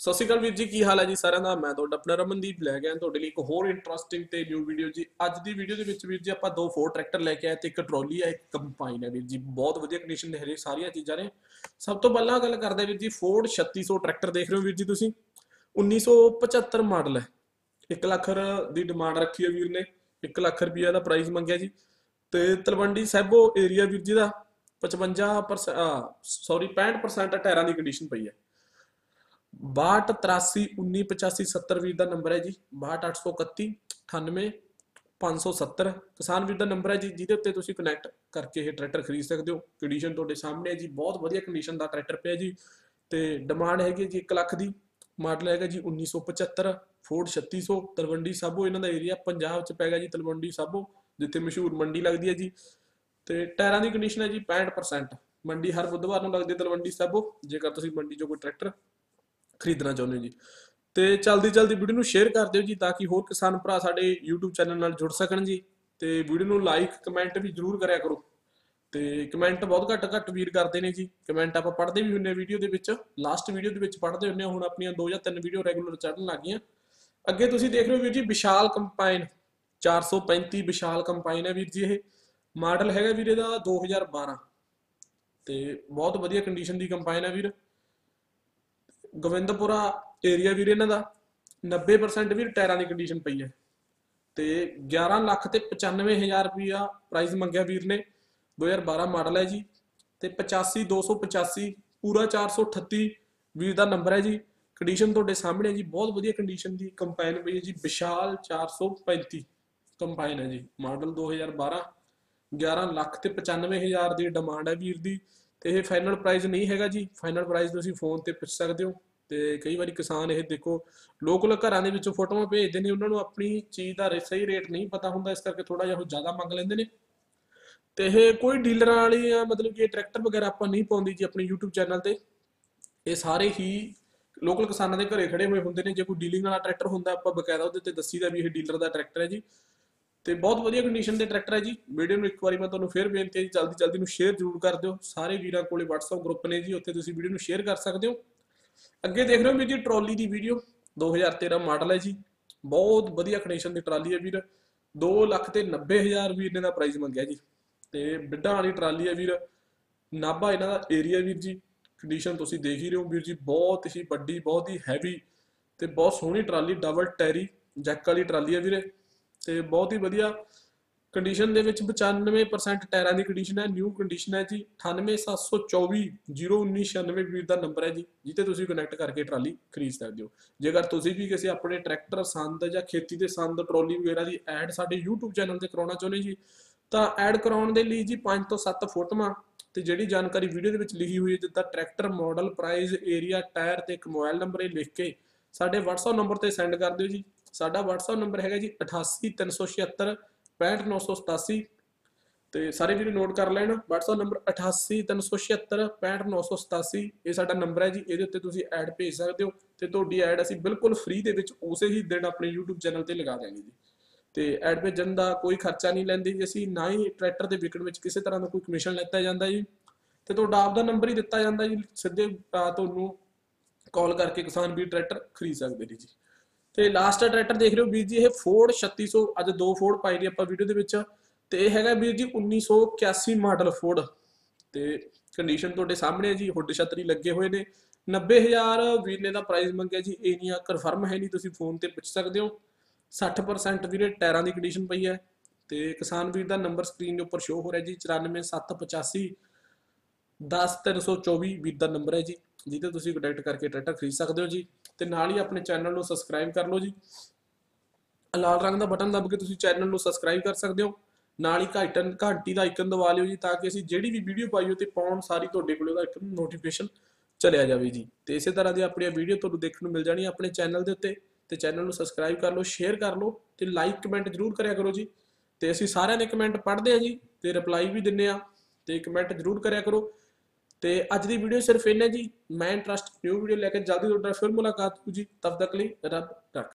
ਸਤਿ ਸ਼੍ਰੀ ਅਕਾਲ ਵੀਰ ਜੀ, ਕੀ ਹਾਲ ਹੈ ਜੀ ਸਾਰਿਆਂ ਦਾ? ਮੈਂ ਤੁਹਾਡਾ ਆਪਣਾ ਰਮਨਦੀਪ ਲੈ ਕੇ ਤੁਹਾਡੇ ਲਈ ਇੱਕ ਹੋਰ ਇੰਟਰਸਟਿੰਗ ਤੇ ਨਿਊ ਵੀਡੀਓ ਜੀ। ਅੱਜ ਦੀ ਵੀਡੀਓ ਦੇ ਵਿੱਚ ਵੀਰ ਜੀ ਆਪਾਂ ਦੋ ਫੋਰ ਟਰੈਕਟਰ ਲੈ ਕੇ ਆਏ ਤੇ ਇੱਕ ਟਰਾਲੀ ਹੈ, ਇੱਕ ਕੰਪਾਈਨ ਹੈ ਵੀਰ ਜੀ। ਬਹੁਤ ਵਧੀਆ ਕੰਡੀਸ਼ਨ ਦੇ ਹਰੇ ਸਾਰੀਆਂ ਚੀਜ਼ਾਂ ਨੇ। ਸਭ ਤੋਂ ਪਹਿਲਾਂ ਗੱਲ ਕਰਦੇ ਵੀਰ ਜੀ ਫੋਰਡ 3600 ਟਰੈਕਟਰ ਦੇਖ ਰਹੇ ਹੋ ਵੀਰ ਜੀ ਤੁਸੀਂ। 1975 ਮਾਡਲ ਹੈ। 1 ਲੱਖ ਦੀ ਡਿਮਾਂਡ ਰੱਖੀ ਹੈ ਵੀਰ ਨੇ। 1 ਲੱਖ ਰੁਪਏ ਦਾ ਪ੍ਰਾਈਸ ਮੰਗਿਆ ਜੀ। ਤੇ ਤਲਵੰਡੀ ਸੈਬੋ ਏਰੀਆ ਵੀਰ ਜੀ ਦਾ 55% ਸੌਰੀ 65% ਟਾਇਰਾਂ ਦੀ ਕੰਡੀਸ਼ਨ ਪਈ ਹੈ 62 83 19 85 70 ਵੀਰ ਦਾ ਨੰਬਰ ਹੈ ਜੀ। 62 831 98 570 ਕਿਸਾਨ ਵੀਰ ਦਾ ਨੰਬਰ ਹੈ ਜੀ, ਜਿਹਦੇ ਉੱਤੇ ਤੁਸੀਂ ਕਨੈਕਟ ਕਰਕੇ ਇਹ ਟਰੈਕਟਰ ਖਰੀਦ ਸਕਦੇ ਹੋ। ਕੰਡੀਸ਼ਨ ਤੁਹਾਡੇ ਸਾਹਮਣੇ ਹੈ ਜੀ। ਬਹੁਤ ਵਧੀਆ ਕੰਡੀਸ਼ਨ ਦਾ ਟਰੈਕਟਰ ਪਿਆ ਜੀ। ਤੇ ਡਿਮਾਂਡ ਹੈਗੀ ਜੀ 1 ਲੱਖ ਦੀ। ਮਾਡਲ ਹੈਗਾ ਜੀ 1975 ਫੋਰਡ 3600 ਤਲਵੰਡੀ ਸਾਬੋ ਇਹਨਾਂ ਦਾ ਏਰੀਆ ਪੰਜਾਬ ਚ ਪੈਗਾ ਜੀ, ਤਲਵੰਡੀ ਸਾਬੋ ਜਿੱਥੇ ਮਸ਼ਹੂਰ ਮੰਡੀ ਲੱਗਦੀ ਹੈ ਜੀ। ਤੇ ਟਾਇਰਾਂ ਦੀ ਕੰਡੀਸ਼ਨ ਹੈ ਜੀ 65% ਮੰਡੀ ਹਰ ਬੁੱਧਵਾਰ ਨੂੰ ਲੱਗਦੀ ਹੈ ਤਲਵੰਡੀ ਸਾਬੋ, ਜੇਕਰ ਤੁਸੀਂ ਮੰਡੀ ਚੋਂ ਕੋਈ ਟਰੈਕਟਰ ਖਰੀਦਣਾ ਚਾਹੁੰਦੇ ਹੋ ਜੀ। ਤੇ ਚਲਦੀ ਜਲਦੀ ਵੀਡੀਓ ਨੂੰ ਸ਼ੇਅਰ ਕਰ ਦਿਓ ਜੀ ਤਾਂ ਕਿ ਹੋਰ ਕਿਸਾਨ ਭਰਾ ਸਾਡੇ YouTube ਚੈਨਲ ਨਾਲ ਜੁੜ ਸਕਣ ਜੀ। ਤੇ ਵੀਡੀਓ ਨੂੰ ਲਾਈਕ ਕਮੈਂਟ ਵੀ ਜਰੂਰ ਕਰਿਆ ਕਰੋ। ਤੇ ਕਮੈਂਟ ਬਹੁਤ ਘੱਟ ਘੱਟ ਵੀਰ ਕਰਦੇ ਨੇ ਜੀ। ਕਮੈਂਟ ਆਪਾਂ ਪੜ੍ਹਦੇ ਵੀ ਹੁੰਨੇ ਵੀਡੀਓ ਦੇ ਵਿੱਚ। ਲਾਸਟ ਵੀਡੀਓ ਦੇ ਵਿੱਚ ਪੜ੍ਹਦੇ ਹੁੰਨੇ ਹੁਣ ਆਪਣੀਆਂ ਦੋ ਜਾਂ ਤਿੰਨ ਵੀਡੀਓ ਰੈਗੂਲਰ ਚੜਨ ਲੱਗ ਗਈਆਂ। ਅੱਗੇ ਤੁਸੀਂ ਦੇਖ ਰਹੇ ਹੋ ਵੀਰ ਜੀ ਵਿਸ਼ਾਲ ਕੰਪਾਈਨ 435 ਵਿਸ਼ਾਲ ਕੰਪਾਈਨ ਹੈ ਵੀਰ ਜੀ ਇਹ। ਮਾਡਲ ਹੈਗਾ ਵੀਰ ਇਹਦਾ 2012 ਤੇ ਬਹੁਤ ਵਧੀਆ ਕੰਡੀਸ਼ਨ ਦੀ ਕੰਪਾਈਨ ਹੈ ਵੀਰ। ਗੋਬਿੰਦਪੁਰਾ ਏਰੀਆ ਵੀਰ ਇਹਨਾਂ ਦਾ 90% ਵੀਰ ਟਾਇਰਾਂ ਦੀ ਕੰਡੀਸ਼ਨ ਪਈ ਹੈ। ਤੇ 11 ਲੱਖ ਤੇ 95000 ਰੁਪਿਆ ਪ੍ਰਾਈਸ ਮੰਗਿਆ ਵੀਰ ਨੇ। 2012 ਮਾਡਲ ਹੈ ਜੀ। ਤੇ 85285 ਪੂਰਾ 438 ਵੀਰ ਦਾ ਨੰਬਰ ਹੈ ਜੀ। ਕੰਡੀਸ਼ਨ ਤੁਹਾਡੇ ਸਾਹਮਣੇ ਹੈ ਜੀ। ਬਹੁਤ ਵਧੀਆ ਕੰਡੀਸ਼ਨ ਦੀ ਕੰਪਾਈਨ ਪਈ ਹੈ ਜੀ। ਵਿਸ਼ਾਲ 435 ਕੰਪਾਈਨ ਹੈ ਜੀ। ਮਾਡਲ 2012 11 ਲੱਖ ਤੇ 95000 ਦੀ ਡਿਮਾਂਡ ਹੈ ਵੀਰ ਦੀ। ਤੇ ਇਹ ਫਾਈਨਲ ਪ੍ਰਾਈਸ ਨਹੀਂ ਹੈਗਾ ਜੀ। ਫਾਈਨਲ ਪ੍ਰਾਈਸ ਤੁਸੀਂ ਫੋਨ ਤੇ ਪੁੱਛ ਸਕਦੇ ਹੋ। ਤੇ ਕਈ ਵਾਰੀ ਕਿਸਾਨ ਇਹ ਦੇਖੋ ਲੋਕਲ ਘਰਾਂ ਦੇ ਵਿੱਚੋਂ ਫੋਟੋਆਂ ਭੇਜਦੇ ਨੇ। ਉਹਨਾਂ ਨੂੰ ਆਪਣੀ ਚੀਜ਼ ਦਾ ਸਹੀ ਰੇਟ ਨਹੀਂ ਪਤਾ ਹੁੰਦਾ। ਇਸ ਕਰਕੇ ਥੋੜਾ ਜਿਹਾ ਉਹ ਜ਼ਿਆਦਾ ਮੰਗ ਲੈਂਦੇ ਨੇ। ਤੇ ਇਹ ਕੋਈ ਡੀਲਰਾਂ ਵਾਲੀ ਆ ਮਤਲਬ ਕਿ ਟਰੈਕਟਰ ਵਗੈਰਾ ਆਪਾਂ ਨਹੀਂ ਪਾਉਂਦੀ ਜੀ ਆਪਣੇ YouTube ਚੈਨਲ ਤੇ। ਇਹ ਸਾਰੇ ਹੀ ਲੋਕਲ ਕਿਸਾਨਾਂ ਦੇ ਘਰੇ ਖੜੇ ਹੋਏ ਹੁੰਦੇ ਨੇ। ਜੇ ਕੋਈ ਡੀਲਿੰਗ ਵਾਲਾ ਟਰੈਕਟਰ ਹੁੰਦਾ, ਆਪਾਂ ਬਕਾਇਦਾ ਉਹਦੇ ਤੇ ਦੱਸੀਦਾ ਵੀ ਇਹ ਡੀਲਰ ਦਾ ਟਰੈਕਟਰ ਹੈ ਜੀ। ਤੇ ਬਹੁਤ ਵਧੀਆ ਕੰਡੀਸ਼ਨ ਦੇ ਟਰੈਕਟਰ ਹੈ ਜੀ। ਵੀਡੀਓ ਨੂੰ ਇੱਕ ਵਾਰੀ ਮੈਂ ਤੁਹਾਨੂੰ ਫੇਰ ਬੇਨਤੀ ਹੈ ਜੀ, ਜਲਦੀ ਜਲਦੀ ਨੂੰ ਸ਼ੇਅਰ ਜ਼ਰੂਰ ਕਰ ਦਿਓ। ਸਾਰੇ ਵੀਰਾਂ ਕੋਲੇ WhatsApp ਗਰੁੱਪ ਨੇ ਜੀ, ਉੱਥੇ ਤੁਸੀਂ ਵੀਡੀਓ ਨੂੰ ਸ਼ੇਅਰ ਕਰ ਸਕਦੇ ਹੋ। ਅੱਗੇ ਦੇਖ ਰਹੇ ਹੋ ਵੀਰ ਜੀ ਟਰਾਲੀ ਦੀ ਵੀਡੀਓ 2013 ਮਾਡਲ ਹੈ ਜੀ। ਬਹੁਤ ਵਧੀਆ ਕੰਡੀਸ਼ਨ ਦੀ ਟਰਾਲੀ ਹੈ ਵੀਰ। 2 ਲੱਖ ਤੇ 90000 ਵੀਰ ਨੇ ਦਾ ਪ੍ਰਾਈਸ ਮੰਗਿਆ ਜੀ। ਤੇ ਬਿੱਡਾਂ ਵਾਲੀ ਟਰਾਲੀ ਹੈ ਵੀਰ। ਨਾਭਾ ਇਹਨਾਂ ਦਾ ਏਰੀਆ ਵੀਰ ਜੀ। ਕੰਡੀਸ਼ਨ ਤੁਸੀਂ ਦੇਖ ਹੀ ਰਹੇ ਹੋ ਵੀਰ ਜੀ, ਬਹੁਤ ਹੀ ਵੱਡੀ, ਬਹੁਤ ਹੀ ਹੈਵੀ ਤੇ ਬਹੁਤ ਸੋਹਣੀ ਟਰਾਲੀ ਡਬਲ ਟੈਰੀ ਜੈਕ ਵਾਲੀ ਟਰਾਲੀ ਹੈ ਵੀਰੇ। ਤੇ ਬਹੁਤ ਹੀ ਵਧੀਆ ਕੰਡੀਸ਼ਨ ਦੇ ਵਿੱਚ 95% ਟਾਇਰਾਂ ਦੀ ਕੰਡੀਸ਼ਨ ਹੈ ਨਿਊ ਕੰਡੀਸ਼ਨ ਹੈ ਜੀ। 98724 01996 ਵੀਰ ਦਾ ਨੰਬਰ ਹੈ ਜੀ ਜਿੱਤੇ ਤੁਸੀਂ ਕਨੈਕਟ ਕਰਕੇ ਟਰਾਲੀ ਖਰੀਦ ਸਕਦੇ ਹੋ। ਜੇਕਰ ਤੁਸੀਂ ਵੀ ਕਿਸੇ ਆਪਣੇ ਟਰੈਕਟਰ ਸੰਦ ਜਾਂ ਖੇਤੀ ਦੇ ਸੰਦ ਟਰਾਲੀ ਵਗੈਰਾ ਦੀ ਐਡ ਸਾਡੇ YouTube ਚੈਨਲ ਤੇ ਕਰਾਉਣਾ ਚਾਹੁੰਦੇ ਜੀ, ਤਾਂ ਐਡ ਕਰਾਉਣ ਦੇ ਲਈ ਜੀ 5 ਤੋਂ 7 ਫੋਟੋਆਂ ਤੇ ਜਿਹੜੀ ਜਾਣਕਾਰੀ ਵੀਡੀਓ ਦੇ ਵਿੱਚ ਲਿਖੀ ਹੋਈ ਹੈ, ਜਿੱਦਾਂ tractor model price area tyre ਤੇ ਇੱਕ ਮੋਬਾਈਲ ਨੰਬਰ ਇਹ ਲਿਖ ਕੇ ਸਾਡੇ WhatsApp ਨੰਬਰ ਤੇ ਸੈਂਡ ਕਰ ਦਿਓ ਜੀ। ਸਾਡਾ WhatsApp ਨੰਬਰ ਹੈਗਾ ਜੀ 88376 65987 ਤੇ ਸਾਰੇ ਵੀਰ ਨੋਟ ਕਰ ਲੈਣ WhatsApp ਨੰਬਰ 88376 65987 ਇਹ ਸਾਡਾ ਨੰਬਰ ਹੈ ਜੀ ਇਹਦੇ ਉੱਤੇ ਤੁਸੀਂ ਐਡ ਭੇਜ ਸਕਦੇ ਹੋ ਤੇ ਤੁਹਾਡੀ ਐਡ ਅਸੀਂ ਬਿਲਕੁਲ ਫ੍ਰੀ ਦੇ ਵਿੱਚ ਉਸੇ ਹੀ ਦਿਨ ਆਪਣੇ YouTube ਚੈਨਲ ਤੇ ਲਗਾ ਦਿਆਂਗੇ ਜੀ। ਤੇ ਐਡ ਭੇਜਣ ਦਾ ਕੋਈ ਖਰਚਾ ਨਹੀਂ ਲੈਂਦੇ ਜੀ ਅਸੀਂ ਨਾ ਹੀ ਟਰੈਕਟਰ ਦੇ ਵਿਕਣ ਵਿੱਚ ਕਿਸੇ ਤਰ੍ਹਾਂ ਦਾ ਕੋਈ ਕਮਿਸ਼ਨ ਲੈਤਾ ਜਾਂਦਾ ਜੀ। ਤੇ ਤੁਹਾਡਾ ਆਪਦਾ ਨੰਬਰ ਹੀ ਦਿੱਤਾ ਜਾਂਦਾ ਜੀ ਸਿੱਧੇ ਅਹ, ਤੁਹਾਨੂੰ ਕਾਲ ਕਰਕੇ ਕਿਸਾਨ ਵੀਰ ਟਰੈਕਟਰ ਖਰੀਦ ਸਕਦੇ ਨੇ ਜੀ। ਤੇ ਲਾਸਟ ਟਰੈਕਟਰ ਦੇਖ ਰਹੇ ਹੋ ਵੀਰ ਜੀ, ਇਹ ਫੋਰਡ 3600 ਅੱਜ ਦੋ ਫੋਰਡ ਪਾਈ ਨੇ ਆਪਾਂ ਵੀਡੀਓ ਦੇ ਵਿੱਚ। ਤੇ ਇਹ ਹੈਗਾ ਵੀਰ ਜੀ 1981 ਮਾਡਲ ਫੋਰਡ ਤੇ ਕੰਡੀਸ਼ਨ ਤੁਹਾਡੇ ਸਾਹਮਣੇ ਹੈ ਜੀ, ਹੁੱਡ ਛਤਰੀ ਲੱਗੇ ਹੋਏ ਨੇ। 90000 ਵੀਰ ਨੇ ਦਾ ਪ੍ਰਾਈਸ ਮੰਗਿਆ ਜੀ ਇਹ ਨਹੀਂ ਆ ਕਨਫਰਮ ਹੈ ਨਹੀਂ, ਤੁਸੀਂ ਫੋਨ ਤੇ ਪੁੱਛ ਸਕਦੇ ਹੋ। 60% ਵੀਰੇ ਟਾਇਰਾਂ ਦੀ ਕੰਡੀਸ਼ਨ ਪਈ ਹੈ। ਤੇ ਕਿਸਾਨ ਵੀਰ ਦਾ ਨੰਬਰ ਸਕਰੀਨ ਦੇ ਉੱਪਰ ਸ਼ੋ ਹੋ ਰਿਹਾ ਜੀ 94785 10324 ਵੀਰ ਦਾ ਨੰਬਰ ਹੈ ਜੀ, ਜਿਹਦੇ ਤੁਸੀਂ ਕੰਟੈਕਟ ਕਰਕੇ ਟਰੈਕਟਰ ਖਰੀਦ ਸਕਦੇ ਹੋ ਜੀ। ਤੇ ਨਾਲ ਹੀ ਆਪਣੇ ਚੈਨਲ ਨੂੰ ਸਬਸਕ੍ਰਾਈਬ ਕਰ ਲਓ ਜੀ। ਲਾਲ ਰੰਗ ਦਾ ਬਟਨ ਦਬ ਕੇ ਤੁਸੀਂ ਚੈਨਲ ਨੂੰ ਸਬਸਕ੍ਰਾਈਬ ਕਰ ਸਕਦੇ ਹੋ। ਨਾਲ ਹੀ ਘੰਟਨ ਘੰਟੀ ਦਾ ਆਈਕਨ ਦਬਾ ਲਿਓ ਜੀ ਤਾਂ ਕਿ ਅਸੀਂ ਜਿਹੜੀ ਵੀ ਵੀਡੀਓ ਪਾਈਓ ਤੇ ਪਾਉਣ ਸਾਰੀ ਤੁਹਾਡੇ ਕੋਲ ਉਹਦਾ ਇੱਕ ਨੋਟੀਫਿਕੇਸ਼ਨ ਚਲਿਆ ਜਾਵੇ ਜੀ। ਤੇ ਇਸੇ ਤਰ੍ਹਾਂ ਦੀ ਆਪਣੀਆਂ ਵੀਡੀਓ ਤੁਹਾਨੂੰ ਦੇਖਣ ਨੂੰ ਮਿਲ ਜਾਣੀ ਆਪਣੇ ਚੈਨਲ ਦੇ ਉੱਤੇ। ਤੇ ਚੈਨਲ ਨੂੰ ਸਬਸਕ੍ਰਾਈਬ ਕਰ ਲਓ ਸ਼ੇਅਰ ਕਰ ਲਓ ਤੇ ਲਾਈਕ ਕਮੈਂਟ ਜਰੂਰ ਕਰਿਆ ਕਰੋ ਜੀ। ਤੇ ਅਸੀਂ ਸਾਰਿਆਂ ਦੇ ਕਮੈਂਟ ਪੜ੍ਹਦੇ ਆ ਜੀ ਤੇ ਰਿਪਲਾਈ ਵੀ ਦਿੰਨੇ ਆ। ਤੇ ਕਮੈਂਟ ਜਰੂਰ ਕਰਿਆ ਕਰੋ। ਤੇ ਅੱਜ ਦੀ ਵੀਡੀਓ ਸਿਰਫ ਇੰਨਾ ਜੀ। ਮੈਂ ਇੰਟਰਸਟ ਨਿਊ ਵੀਡੀਓ ਲੈ ਕੇ ਜਲਦੀ ਤੁਹਾਡਾ ਫਿਰ ਮੁਲਾਕਾਤ ਹੋ ਜੀ। ਤਬ ਤੱਕ ਲਈ ਰੱਬ ਰੱਖ